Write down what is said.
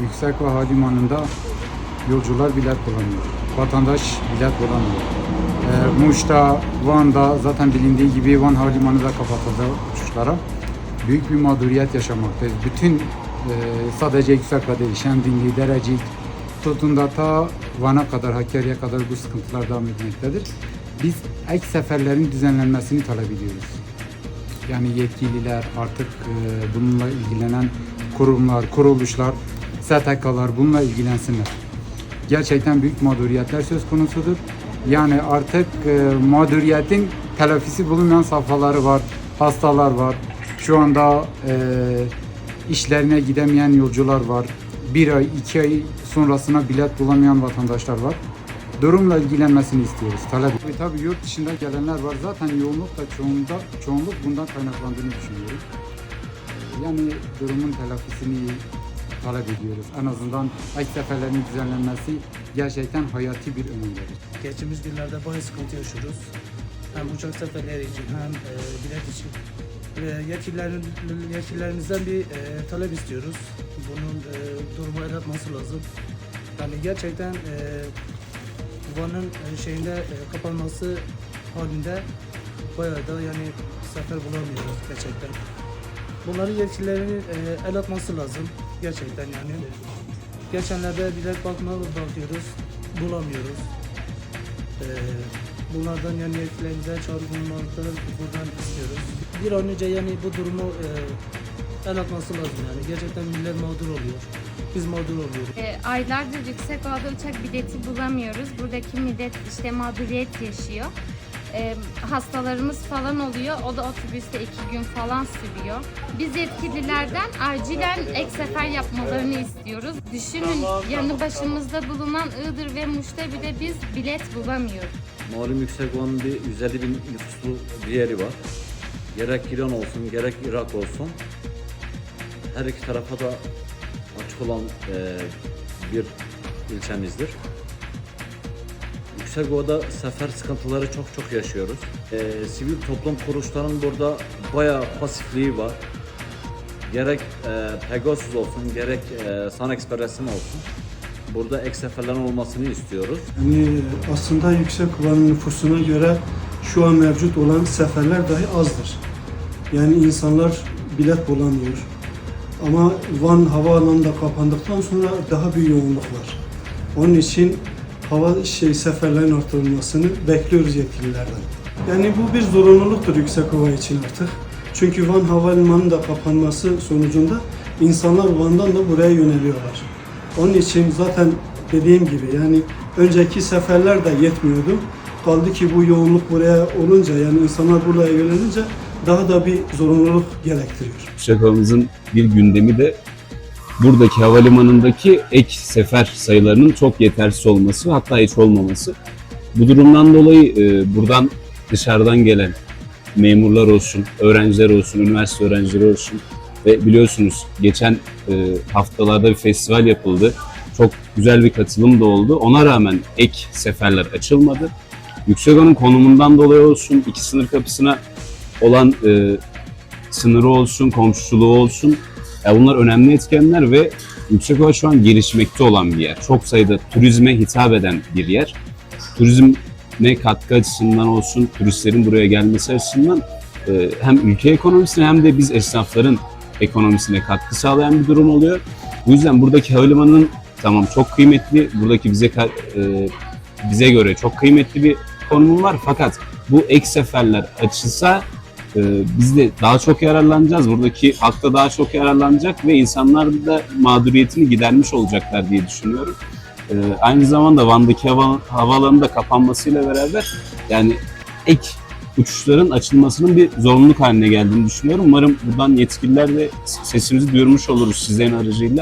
Yüksek Havalimanı'nda yolcular bilet bulamıyor. Vatandaş bilet bulamıyor. Ee, Muş'ta, Van'da zaten bilindiği gibi Van Havalimanı da kapatıldı uçuşlara. Büyük bir mağduriyet yaşamaktayız. Bütün e, sadece Yüksek'la değil, Şendinli, Derecik, tutun ta Van'a kadar, Hakkari'ye kadar bu sıkıntılar devam etmektedir. Biz ek seferlerin düzenlenmesini talep ediyoruz. Yani yetkililer artık e, bununla ilgilenen kurumlar, kuruluşlar, STK'lar bununla ilgilensinler. Gerçekten büyük mağduriyetler söz konusudur. Yani artık e, mağduriyetin telafisi bulunmayan safhaları var, hastalar var. Şu anda e, işlerine gidemeyen yolcular var. Bir ay, iki ay sonrasına bilet bulamayan vatandaşlar var. Durumla ilgilenmesini istiyoruz. Talep. Tabii, tabii yurt dışında gelenler var. Zaten yoğunluk da çoğunda, çoğunluk bundan kaynaklandığını düşünüyorum. Yani durumun telafisini talep ediyoruz. En azından ek seferlerin düzenlenmesi gerçekten hayati bir önemlidir. Geçtiğimiz günlerde bayağı sıkıntı yaşıyoruz. Hem uçak seferleri için hem e, bilet için. E, yetkililerin, yetkililerimizden bir e, talep istiyoruz. Bunun e, durumu el atması lazım. Yani gerçekten e, Van'ın e, şeyinde e, kapanması halinde bayağı da yani sefer bulamıyoruz gerçekten. Bunların yetkililerin e, el atması lazım gerçekten yani. Geçenlerde bilet bakmaya bakıyoruz, bulamıyoruz. Ee, bunlardan yani yetkililerimize çağrı bulunmalarını buradan istiyoruz. Bir an önce yani bu durumu e, el atması lazım yani. Gerçekten millet mağdur oluyor. Biz mağdur oluyoruz. E, aylardır yüksek havada uçak bileti bulamıyoruz. Buradaki millet işte mağduriyet yaşıyor. E, hastalarımız falan oluyor. O da otobüste iki gün falan sürüyor. Biz yetkililerden acilen ek sefer yapmalarını istiyoruz. Düşünün yanı başımızda bulunan Iğdır ve Muş'ta bile biz bilet bulamıyoruz. Malum Yüksek Van'ın bir 150 bin nüfuslu bir yeri var. Gerek İran olsun, gerek Irak olsun. Her iki tarafa da açık olan eee, bir ilçemizdir. Yüksekova'da sefer sıkıntıları çok çok yaşıyoruz. Eee, sivil toplum kuruluşlarının burada bayağı pasifliği var. Gerek eee Pegasus olsun, gerek eee Sun Express'in olsun. Burada ek seferlerin olmasını istiyoruz. Yani aslında yüksek Van'ın nüfusuna göre şu an mevcut olan seferler dahi azdır. Yani insanlar bilet bulamıyor. Ama Van havaalanı da kapandıktan sonra daha bir yoğunluk var. Onun için hava şey seferlerin artırılmasını bekliyoruz yetkililerden. Yani bu bir zorunluluktur yüksek hava için artık. Çünkü Van Havalimanı da kapanması sonucunda insanlar Van'dan da buraya yöneliyorlar. Onun için zaten dediğim gibi yani önceki seferler de yetmiyordu. Kaldı ki bu yoğunluk buraya olunca yani insanlar buraya yönelince daha da bir zorunluluk gerektiriyor. Şakamızın bir gündemi de buradaki havalimanındaki ek sefer sayılarının çok yetersiz olması hatta hiç olmaması. Bu durumdan dolayı e, buradan dışarıdan gelen memurlar olsun, öğrenciler olsun, üniversite öğrencileri olsun ve biliyorsunuz geçen e, haftalarda bir festival yapıldı. Çok güzel bir katılım da oldu. Ona rağmen ek seferler açılmadı. Yüksekova'nın konumundan dolayı olsun, iki sınır kapısına olan e, sınırı olsun, komşuluğu olsun. Ya bunlar önemli etkenler ve Yüksekova şu an gelişmekte olan bir yer. Çok sayıda turizme hitap eden bir yer. Turizme katkı açısından olsun, turistlerin buraya gelmesi açısından e, hem ülke ekonomisine hem de biz esnafların ekonomisine katkı sağlayan bir durum oluyor. Bu yüzden buradaki havalimanının tamam çok kıymetli, buradaki bize e, bize göre çok kıymetli bir konumu var fakat bu ek seferler açılsa ee, biz de daha çok yararlanacağız. Buradaki halk da daha çok yararlanacak ve insanlar da mağduriyetini gidermiş olacaklar diye düşünüyorum. Ee, aynı zamanda Van'daki hava, havaalanı da kapanmasıyla beraber yani ek uçuşların açılmasının bir zorunluluk haline geldiğini düşünüyorum. Umarım buradan yetkililer de sesimizi duyurmuş oluruz sizlerin aracıyla.